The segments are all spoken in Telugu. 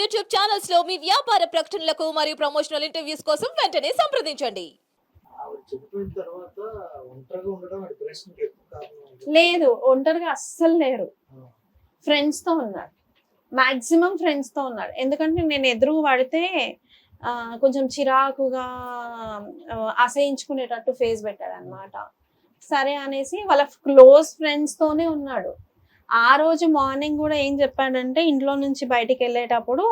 యూట్యూబ్ ఛానల్స్లో మీ వ్యాపార ప్రకటనలకు మరియు ప్రమోషనల్ ఇంటర్వ్యూస్ కోసం వెంటనే సంప్రదించండి? లేదు ఒంటరిగా అస్సలు లేరు. ఫ్రెండ్స్తో ఉన్నాడు. మాక్సిమం ఫ్రెండ్స్తో ఉన్నాడు. ఎందుకంటే నేను ఎదురు పడితే కొంచెం చిరాకుగా అసహించుకునేటట్టు ఫేస్ పెట్టాడు అనమాట సరే అనేసి వాళ్ళ క్లోజ్ ఫ్రెండ్స్ తోనే ఉన్నాడు. ఆ రోజు మార్నింగ్ కూడా ఏం చెప్పాడంటే ఇంట్లో నుంచి బయటికి వెళ్ళేటప్పుడు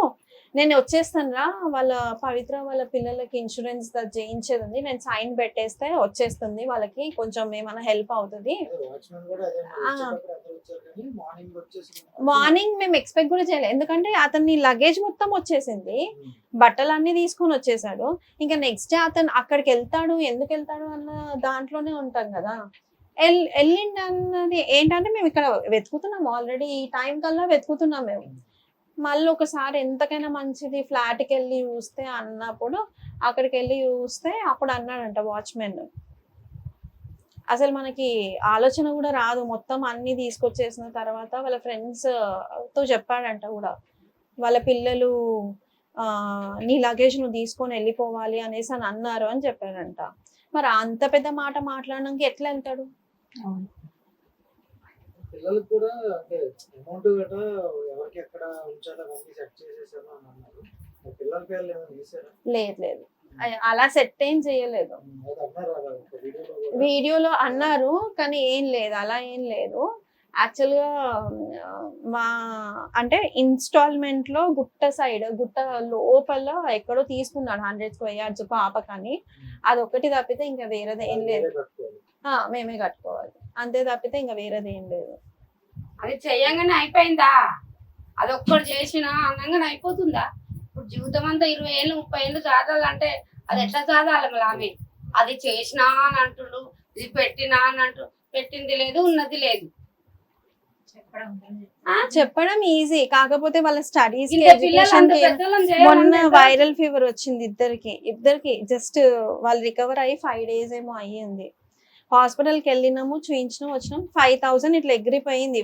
నేను వచ్చేస్తాను రా వాళ్ళ పవిత్ర వాళ్ళ పిల్లలకి ఇన్సూరెన్స్ చేయించేది ఉంది నేను సైన్ పెట్టేస్తే వచ్చేస్తుంది వాళ్ళకి కొంచెం ఏమైనా హెల్ప్ అవుతుంది. మార్నింగ్ మేము ఎక్స్పెక్ట్ కూడా చేయలేదు ఎందుకంటే అతన్ని లగేజ్ మొత్తం వచ్చేసింది. బట్టలు అన్ని తీసుకొని వచ్చేసాడు. ఇంకా నెక్స్ట్ డే అతను అక్కడికి వెళ్తాడు ఎందుకు వెళ్తాడు అన్న దాంట్లోనే ఉంటాం కదా. వెళ్ళిండి అన్నది ఏంటంటే మేము ఇక్కడ వెతుకుతున్నాం ఆల్రెడీ ఈ టైం కల్లా వెతుకుతున్నాం మేము. మళ్ళీ ఒకసారి ఎంతకైనా మంచిది ఫ్లాట్కి వెళ్ళి చూస్తే అన్నప్పుడు అక్కడికి వెళ్ళి చూస్తే అప్పుడు అన్నాడంట వాచ్మెన్ అసలు మనకి ఆలోచన కూడా రాదు. మొత్తం అన్ని తీసుకొచ్చేసిన తర్వాత వాళ్ళ ఫ్రెండ్స్తో చెప్పాడంట కూడా. వాళ్ళ పిల్లలు నీ లగేజ్ నువ్వు తీసుకొని వెళ్ళిపోవాలి అనేసి అని అన్నారు అని చెప్పాడంట. మరి అంత పెద్ద మాట మాట్లాడడానికి ఎట్లా వెళ్తాడు? పిల్లలకు కూడా అంటే అమౌంట్ గట్రా ఎవరికి ఎక్కడ ఉంచాలో అవన్నీ సెట్ చేసేసాను అని అన్నారు. పిల్లల పేర్లు ఏమైనా తీసారా? లేదు లేదు. అలా సెట్ ఏం చేయలేదు. వీడియోలో అన్నారు కానీ ఏం లేదు అలా ఏం లేదు. యాక్చువల్గా మా అంటే ఇన్స్టాల్మెంట్లో గుట్ట సైడ్ గుట్ట లోపల ఎక్కడో తీసుకున్నాడు హండ్రెడ్ స్క్వేర్ యార్డ్స్ పాపకని అది ఒక్కటి తప్పితే ఇంకా వేరేది ఏం లేదు. మేమే కట్టుకోవాలి. అంతే తప్పితే ఇంకా వేరేది ఏం లేదు. అది చెయ్యంగానే అయిపోయిందా? అది ఒక్కటి చేసినా అనగానే అయిపోతుందా? ఇప్పుడు జీవితం అంతా ఇరవై ఏళ్ళు ముప్పై ఏళ్ళు చదవాలంటే అది ఎట్లా చదవాలి మరి ఆమె? అది చేసినా అని అంటుండు ఇది పెట్టినా అని అంటు పెట్టింది లేదు ఉన్నది లేదు. చెప్పడం ఈజీ కాకపోతే వాళ్ళ స్టడీస్ మొన్న వైరల్ ఫీవర్ వచ్చింది ఇద్దరికి. ఇద్దరికి జస్ట్ వాళ్ళు రికవర్ అయ్యి ఫైవ్ డేస్ ఏమో అయ్యింది. హాస్పిటల్కి వెళ్ళినాము చూయించినాము వచ్చినాం ఫైవ్ థౌసండ్ ఇట్లా ఎగిరిపోయింది.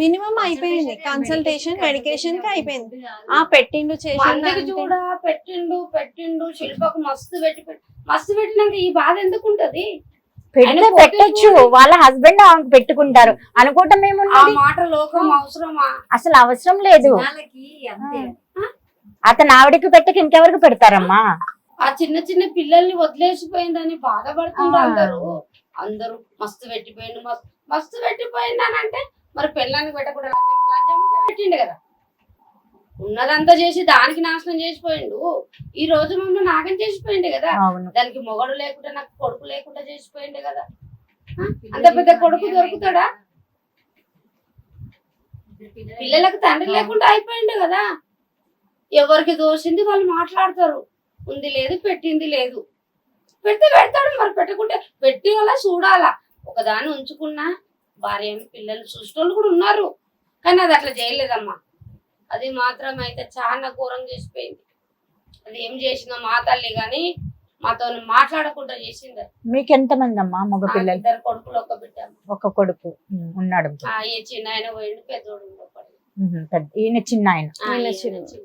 మినిమం అయిపోయింది. కన్సల్టేషన్ మెడికేషన్కి అయిపోయింది. ఆ పెట్టిండు చేసిండు చూడ పెట్టిండు పెట్టిండు. శిల్పకు మస్తు పెట్టి మస్తు పెట్టినాక ఈ బాధ ఎందుకు ఉంటది పెడితే పెట్టొచ్చు. వాళ్ళ హస్బెండ్ ఆమెకు పెట్టుకుంటారు. అనుకోవటం ఏమున్నది మాట లోకం అవసరమా? అసలు అవసరం లేదు. అతను ఆవిడకి పెట్టక ఇంకెవరికి పెడతారమ్మా? ఆ చిన్న చిన్న పిల్లల్ని వదిలేసిపోయిందని బాధపడుతుండ్రు ఆ. అందరూ. అందరూ మస్తు పెట్టిపోయిండు మస్తు మస్తు పెట్టిపోయిందని మరి పెళ్ళానికి పెట్టకుండా లంచం పెట్టిండు కదా. ఉన్నదంతా చేసి దానికి నాశనం చేసిపోయిండు. ఈ రోజు మమ్మల్ని నాగం చేసిపోయిండు కదా. దానికి మొగడు లేకుండా నాకు కొడుకు లేకుండా చేసిపోయిండు కదా? అంత పెద్ద కొడుకు దొరుకుతాడా? పిల్లలకు తండ్రి లేకుండా అయిపోయిండు కదా. ఎవరికి దోషింది వాళ్ళు మాట్లాడతారు. ఉంది లేదు పెట్టింది లేదు. పెడితే పెడతాడు మరి పెట్టకుంటే పెట్టి అలా చూడాలా. ఒకదాన్ని ఉంచుకున్నా భార్య పిల్లలు చూసేటోళ్ళు కూడా ఉన్నారు. కానీ అది అట్లా చేయలేదమ్మా. అది మాత్రం అయితే చాలా ఘోరం చేసిపోయింది. అది ఏం చేసిందో మా తల్లి గాని మాతో మాట్లాడకుండా చేసింది. అది. మీకు ఎంత మంది అమ్మా మగ పిల్లలు? ఇద్దరు కొడుకులు ఒక బిడ్డ. ఒక కొడుకు ఉన్నాడు. చిన్న ఆయన పోయిండు పెద్దోడు ఈయన చిన్న ఆయన చిన్న. చిన్న.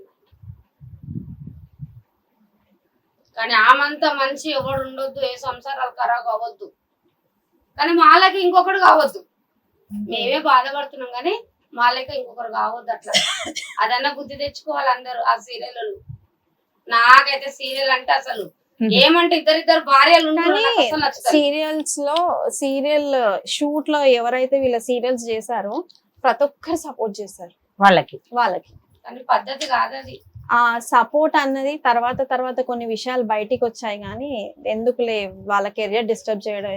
కానీ ఆమంతా మంచి ఎవడు ఉండొద్దు ఏ సంసారాలు ఖరాబ్ అవ్వద్దు. కానీ మాలకి ఇంకొకడు కావద్దు. మేమే బాధపడుతున్నాం కానీ మాలకి ఇంకొకరు కావద్దు అట్లా. అదన్నా బుద్ధి తెచ్చుకోవాలి అందరూ ఆ సీరియల్ నాకైతే సీరియల్ అంటే అసలు ఏమంటే ఇద్దరిద్దరు భార్యలు. సీరియల్స్లో సీరియల్ షూట్లో ఎవరైతే వీళ్ళ సీరియల్స్ చేశారో ప్రతి ఒక్కరు సపోర్ట్ చేశారు వాళ్ళకి. వాళ్ళకి. కానీ పద్ధతి కాదు అది ఆ సపోర్ట్ అన్నది తర్వాత తర్వాత కొన్ని విషయాలు బయటికి వచ్చాయి కానీ ఎందుకులే వాళ్ళ కెరియర్ డిస్టర్బ్ చేయడం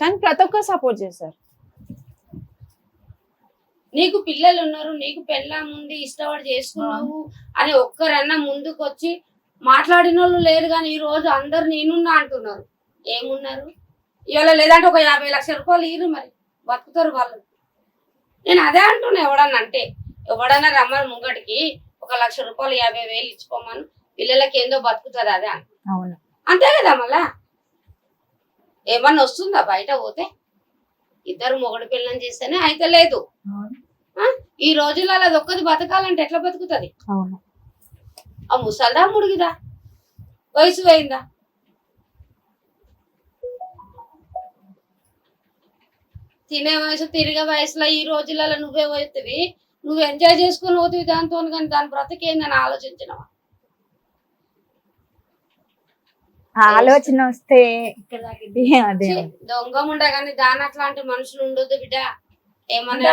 కానీ ప్రతి ఒక్కరు సపోర్ట్ చేశారు. నీకు పిల్లలు ఉన్నారు నీకు పెళ్ళాం ఉంది ఇష్టపడి చేసుకున్నావు అని ఒక్కరన్నా ముందుకు వచ్చి మాట్లాడిన వాళ్ళు లేరు కానీ ఈ రోజు అందరు నేనున్నా అంటున్నారు. ఏమున్నారు? ఇవాళ లేదంటే ఒక యాభై లక్షల రూపాయలు ఇరు మరి. బతుకుతారు వాళ్ళు. నేను అదే అంటున్నా ఎవడన్నా అంటే. ఎవడన్నా రమ్మని ముంగటికి ఒక లక్ష రూపాయలు యాభై వేలు ఇచ్చిపోమను పిల్లలకి ఏందో బతుకుతుంది అదే. అవును. అంతే కదా మళ్ళా? ఏమన్నా వస్తుందా బయట పోతే? ఇద్దరు మొగడు పిల్లని చేస్తేనే అయితే లేదు. ఈ రోజులలో అది ఒక్కది బతకాలంటే ఎట్లా బతుకుతుంది? ఆ ముసల్దా ముడిగిదా? వయసు పోయిందా? తినే వయసు తిరిగే వయసులో ఈ రోజులలో నువ్వే పోతుంది నువ్వు ఎంజాయ్ చేసుకుని పోతుంది దాంతో కానీ దాని బ్రతకేందని ఆలోచించినవా ఆ ఆలోచన వస్తే దొంగ ఉండే కానీ దాని అట్లాంటి మనుషులు ఉండొద్దు బిడ్డ. ఏమన్నా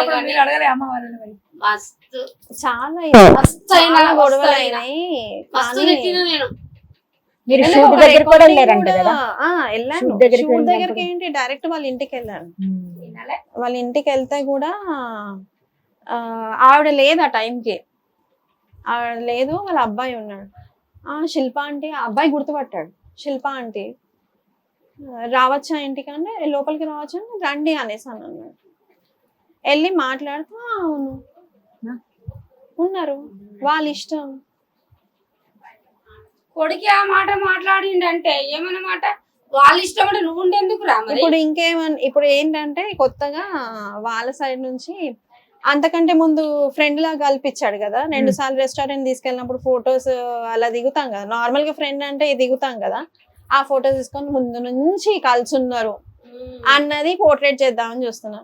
మస్తు. చాలా మస్తు అయినా గొడవలు. అయినాయి మస్తు తిట్టిన నేను. మీరు ఎందుకు షూట్ ఒక దగ్గర కూడా recording వెళ్ళారంట కూడా- కదా? ఆ, వెళ్ళాను. షూట్ దగ్గరికి ఏంటి? డైరెక్ట్ వాళ్ళ ఇంటికి వెళ్ళాను. వాళ్ళ ఇంటికి వెళ్తే కూడా ఆవిడ లేదు ఆ టైంకి. ఆవిడ లేదు వాళ్ళ అబ్బాయి ఉన్నాడు. ఆ శిల్ప అంటే ఆ అబ్బాయి గుర్తుపట్టాడు. శిల్ప అంటే రావచ్చా ఇంటికి అంటే లోపలికి రావచ్చా అంటే రండి అనేసి అని అన్నాడు. వెళ్ళి మాట్లాడుతూ "ఆ, అవును. ఉన్నారు. వాళ్ళ ఇష్టం. కొడుకి ఆ మాట మాట్లాడిండంటే ఏమన్న మాట? వాళ్ళ ఇష్టం అంటే నువ్వు ఉండేందుకు రా మరి? ఇప్పుడు ఇంకేమన్ ఇప్పుడు ఏంటంటే కొత్తగా వాళ్ళ సైడ్ నుంచి అంతకంటే ముందు ఫ్రెండ్ లాగా కల్పించాడు కదా. రెండు సార్లు రెస్టారెంట్ తీసుకెళ్ళినప్పుడు ఫొటోస్ అలా దిగుతాం కదా. నార్మల్గా ఫ్రెండ్ అంటే దిగుతాం కదా. ఆ ఫొటోస్ తీసుకొని ముందు నుంచి కలిసి ఉన్నారు ఉమ్. అన్నది పోర్ట్రేట్ చేద్దామని చూస్తున్నా.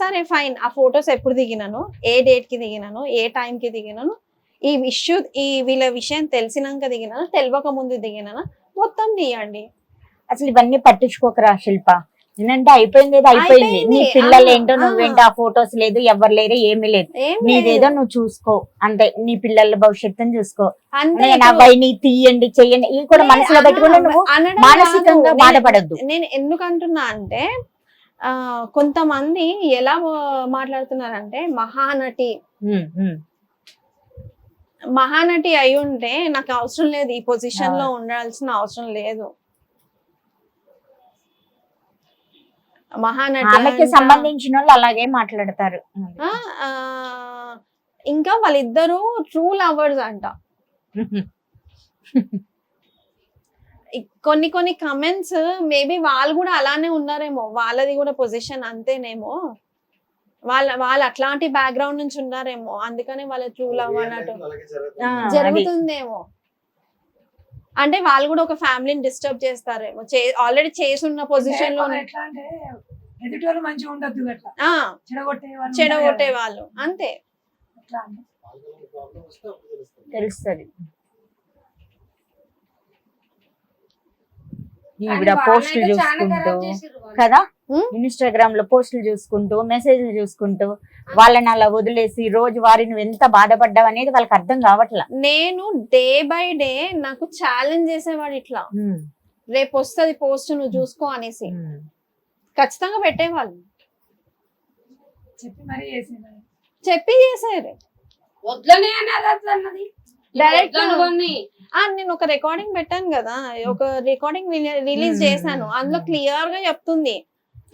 సరే ఫైన్ ఆ ఫొటోస్ ఎప్పుడు దిగినాను? ఏ డేట్కి దిగినాను? ఏ టైం కి దిగినాను? ఈ ఇష్యూ ఈ వీళ్ళ విషయం తెలిసినాక దిగినాను? తెలియక ముందు దిగినాను? మొత్తం తీయండి. అసలు ఇవన్నీ పట్టించుకోకరా శిల్ప. ఏంటంటే అయిపోయింది ఏదో అయిపోయింది. నీ పిల్లలు ఏంటో. నువ్వేంటో ఆ ఫొటోస్ లేదు ఎవరు లేరు ఏమీ లేదు నీదేదో. నువ్వు చూసుకో అంతే నీ పిల్లల భవిష్యత్తుని చూసుకో ఇప్పుడు- అబ్బాయిని తీయండి చెయ్యండి ఇవి కూడా మనసులో పెట్టుకుని నువ్వు మానసికంగా. బాధపడొద్దు. నేను- నేను ఎందుకు అంటున్నా అంటే ఆ కొంతమంది ఎలా మాట్లాడుతున్నారంటే మహానటి. మహానటి అయి ఉంటే నాకు అవసరం లేదు ఈ పొజిషన్లో. ఉండాల్సిన అవసరం లేదు మహానటి. సంబంధించిన వాళ్ళు అలాగే మాట్లాడతారు. ఇంకా వాళ్ళిద్దరూ ట్రూ లవర్స్ అంట. కొన్ని కొన్ని కమెంట్స్ మేబీ వాళ్ళు కూడా అలానే ఉన్నారేమో. వాళ్ళది కూడా పొజిషన్ అంతేనేమో. వాళ్ళ వాళ్ళు అట్లాంటి బ్యాక్గ్రౌండ్ నుంచి ఉన్నారేమో. అందుకని వాళ్ళ ట్రూ లవ్ అన్నట్టు. జరుగుతుందేమో. అంటే వాళ్ళు కూడా ఒక ఫ్యామిలీని డిస్టర్బ్ చేస్తారేమో. ఆల్రెడీ చేసున్న పొజిషన్లో మంచిగా ఉండొద్దు చెడగొట్టే వాళ్ళు చెడగొట్టే ఉంటారు వాళ్ళు అంతే. కదా, అట్లా అని. వాళ్ళకి ప్రాబ్లం వస్తే అప్పుడు తెలుస్తుంది తెలుస్తుంది కానీ ఈవిడ పోస్టులు చాలా చూసుకుంటూ. కదా. ఇన్స్టాగ్రామ్లో పోస్టులు చూసుకుంటూ మెసేజ్లు చూసుకుంటూ వాళ్ళని అలా వదిలేసి రోజు వారి నువ్వు ఎంత బాధపడ్డావు అనేది వాళ్ళకి అర్థం కావట్లా? నేను డే బై డే నాకు ఛాలెంజ్ చేసేవాడు ఇట్లా. రేపు వస్తుంది పోస్ట్ నువ్వు చూసుకో అనేసి. ఖచ్చితంగా పెట్టేవాళ్ళు. చెప్పి మరీ చేసింది చెప్పి చేశారు వద్దని అన్నది అట్లా అన్నది. కొన్ని. ఆ నేను ఒక రికార్డింగ్ పెట్టాను కదా. ఒక రికార్డింగ్ రిలీజ్ Hmm. చేశాను. అందులో. క్లియర్గా చెప్తుంది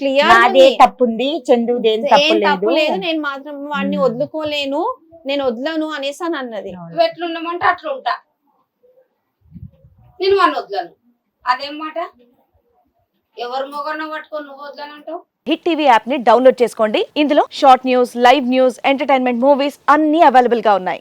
క్లియర్ తప్పుంది చందుదేం తప్పు ఏం తప్పు లేదు. లేదు నేను మాత్రం వాడిని Hmm. వదులుకోలేను నేను వదలను అనేసి అని అన్నది. నువ్వు ఎట్లుండమంటే అట్లా ఉంటా నేను వాడిని వదలను. అదేం మాట? ఎవరు మొగన్న పట్టుకొని నువ్వు వదలనంటావు? హిట్ టీవీ యాప్ని డౌన్లోడ్ చేసుకోండి. ఇందులో short news live news entertainment movies అన్ని అవైలబుల్గా ఉన్నాయి.